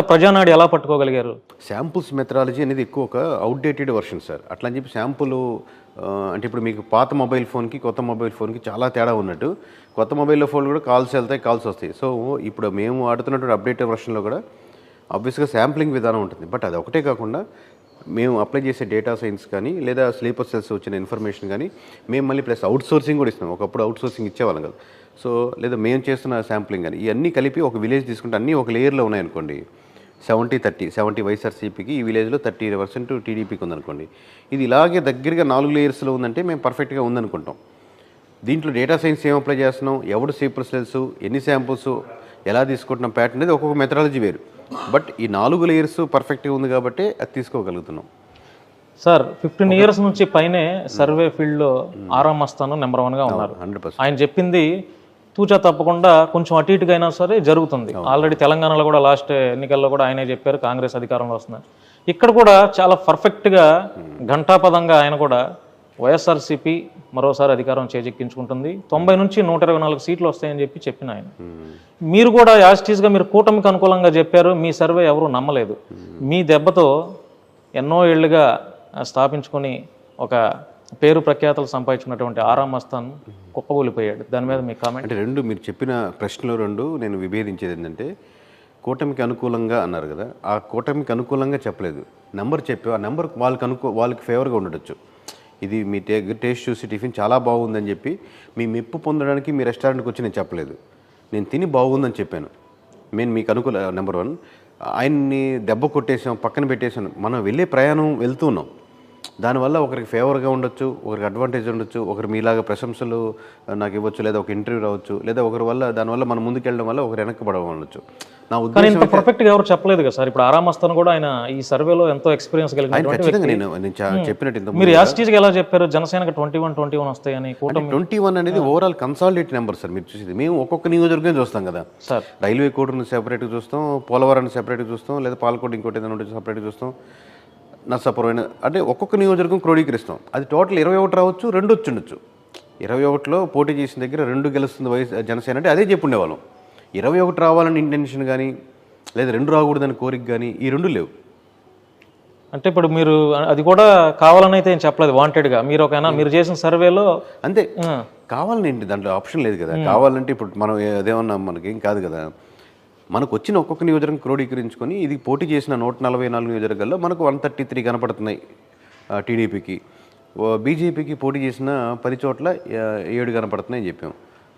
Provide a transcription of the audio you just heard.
ప్రజానాడు ఎలా పట్టుకోగలిగారు? Samples methodology అనేది ఎక్కువ ఒక అవుట్డేటెడ్ వర్షన్ సార్ అట్లా అని చెప్పి శాంపుల్ అంటే ఇప్పుడు మీకు పాత మొబైల్ ఫోన్కి కొత్త మొబైల్ ఫోన్కి చాలా తేడా ఉన్నట్టు. కొత్త మొబైల్లో ఫోన్ కూడా కాల్స్ వెళ్తాయి కాల్స్ వస్తాయి. సో ఇప్పుడు మేము ఆడుతున్నటువంటి అప్డేటెడ్ వర్షన్లో కూడా ఆబ్వియస్గా శాంప్లింగ్ విధానం ఉంటుంది. బట్ అది ఒకటే కాకుండా మేము అప్లై చేసే డేటా సైన్స్ కానీ లేదా స్లీపర్ సెల్స్ వచ్చిన ఇన్ఫర్మేషన్ కానీ మేము మళ్ళీ ప్లస్ అవుట్ సోర్సింగ్ కూడా ఇస్తాం ఒకప్పుడు అవుట్ సోర్సింగ్ ఇచ్చేవాళ్ళం కదా. సో లేదా మేము చేస్తున్న శాంప్లింగ్ కానీ ఇవన్నీ కలిపి ఒక విలేజ్ తీసుకుంటే అన్నీ ఒక లేయర్లో ఉన్నాయనుకోండి సెవెంటీ థర్టీ సెవెంటీ వైఎస్ఆర్సీపీకి ఈ విలేజ్లో థర్టీ పర్సెంట్ టీడీపీకి ఉందనుకోండి. ఇది ఇలాగే దగ్గరగా నాలుగు లేయర్స్లో ఉందంటే మేము పర్ఫెక్ట్గా ఉందనుకుంటాం. దీంట్లో డేటా సైన్స్ ఏం అప్లై చేస్తున్నాం? ఎవడు సీపర్ సెల్స్ ఎన్ని శాంపుల్స్ ఎలా తీసుకుంటున్నాం? ప్యాటర్న్ అనేది ఒక్కొక్క మెథడాలజీ వేరు. బట్ ఈ నాలుగు లేయర్స్ పర్ఫెక్ట్గా ఉంది కాబట్టి అది తీసుకోగలుగుతున్నాం. సార్ ఫిఫ్టీన్ ఇయర్స్ నుంచి పైనే సర్వే ఫీల్డ్లో ఆరామ్ మస్తాను నెంబర్ వన్గా ఉన్నారు. ఆయన చెప్పింది తూచా తప్పకుండా కొంచెం అటు ఇటుగా అయినా సరే జరుగుతుంది. ఆల్రెడీ తెలంగాణలో కూడా లాస్ట్ ఎన్నికల్లో కూడా ఆయనే చెప్పారు కాంగ్రెస్ అధికారంలో వస్తున్నారు. ఇక్కడ కూడా చాలా పర్ఫెక్ట్గా ఘంటాపదంగా ఆయన కూడా వైఎస్ఆర్సీపీ మరోసారి అధికారం చేజెక్కించుకుంటుంది. తొంభై నుంచి నూట ఇరవై నాలుగు సీట్లు వస్తాయని చెప్పి చెప్పిన ఆయన. మీరు కూడా యాజిటీస్గా మీరు కూటమికి అనుకూలంగా చెప్పారు మీ సర్వే ఎవరు నమ్మలేదు. మీ దెబ్బతో ఎన్నో ఏళ్ళుగా స్థాపించుకొని ఒక పేరు ప్రఖ్యాతలు సంపాదించుకున్నటువంటి ఆరామ్ అస్థాన్ కుప్పగూలిపోయాడు దాని మీద మీ కామెంట్? అంటే రెండు మీరు చెప్పిన ప్రశ్నలు రెండు నేను విభేదించేది ఏంటంటే కూటమికి అనుకూలంగా అన్నారు కదా ఆ కూటమికి అనుకూలంగా చెప్పలేదు. నెంబర్ చెప్పి ఆ నెంబర్ వాళ్ళకి అనుకూ వాళ్ళకి ఫేవర్గా ఉండొచ్చు. ఇది మీ టే టేస్ట్ చూసి టిఫిన్ చాలా బాగుందని చెప్పి మీ మెప్పు పొందడానికి మీ రెస్టారెంట్కి వచ్చి నేను చెప్పలేదు. నేను తిని బాగుందని చెప్పాను. నేను మీకు అనుకూల నెంబర్ వన్. ఆయన్ని దెబ్బ కొట్టేసాం పక్కన పెట్టేసాను మనం వెళ్ళే ప్రయాణం వెళ్తున్నాం దానివల్ల ఒకరికి ఫేవర్గా ఉండొచ్చు ఒకరికి అడ్వాంటేజ్ ఉండొచ్చు ఒకరు మీలాగా ప్రశంసలు నాకు ఇవ్వచ్చు లేదా ఒక ఇంటర్వ్యూ రావచ్చు లేదా ఒకరి వల్ల దానివల్ల మనం ముందుకెళ్ళడం వల్ల ఒకరు వెనక్కి ఉండొచ్చు. నా ఉద్దేశం పర్ఫెక్ట్గా ఎవరు చెప్పలేదు కదా సార్. ఇప్పుడు ఆరాం మస్తాన్ కూడా ఆయన ఈ సర్వేలో ఎంతో ఎక్స్పీరియన్స్ ఖచ్చితంగా నేను చెప్పినట్టు ఇంత మీరు యాజిటీస్గా ఎలా చెప్పారు? జనసేనకు ట్వంటీ వన్ ట్వంటీ వన్ వస్తాయని కూటమి ట్వంటీ వన్ అనేది ఓవరాల్ కన్సాలిడేట్ నెంబర్ సార్ మీరు చూసేది. మేము ఒక్కొక్క నియోజకవర్గం చూస్తాం కదా. సార్. రైల్వే కోడ్ని సెపరేట్గా చూస్తాం పోలవరాన్ని సెపరేట్గా చూస్తాం లేదా పాలకోట ఇంకోటి ఏదైనా ఉంటే సెపరేట్గా చూస్తాం. నర్సాపురం అంటే ఒక్కొక్క నియోజకవర్గం క్రోడీకరిస్తాం. అది టోటల్ ఇరవై ఒకటి రావచ్చు రెండు వచ్చి ఉండొచ్చు. ఇరవై ఒకటిలో పోటీ చేసిన దగ్గర రెండు గెలుస్తుంది వైఎస్ జనసేన అంటే అదే చెప్పుండేవాళ్ళం. ఇరవై ఒకటి రావాలని ఇంటెన్షన్ కానీ లేదా రెండు రాకూడదని కోరిక కానీ ఈ రెండు లేవు. అంటే ఇప్పుడు మీరు అది కూడా కావాలని అయితే ఏం చెప్పలేదు వాంటెడ్గా మీరు ఒక మీరు చేసిన సర్వేలో అంతే. కావాలని ఏంటి? దాంట్లో ఆప్షన్ లేదు కదా. కావాలంటే ఇప్పుడు మనం ఏ- అదేమన్నా మనకేం కాదు కదా. మనకు వచ్చిన ఒక్కొక్క నియోజకవర్గం క్రోడీకరించుకొని ఇది పోటీ చేసిన నూట నలభై నాలుగు నియోజకవర్గాల్లో మనకు వన్ థర్టీ త్రీ కనపడుతున్నాయి టీడీపీకి. బీజేపీకి పోటీ చేసిన పది చోట్ల ఏడు కనపడుతున్నాయి చెప్పాము. చెప్పాం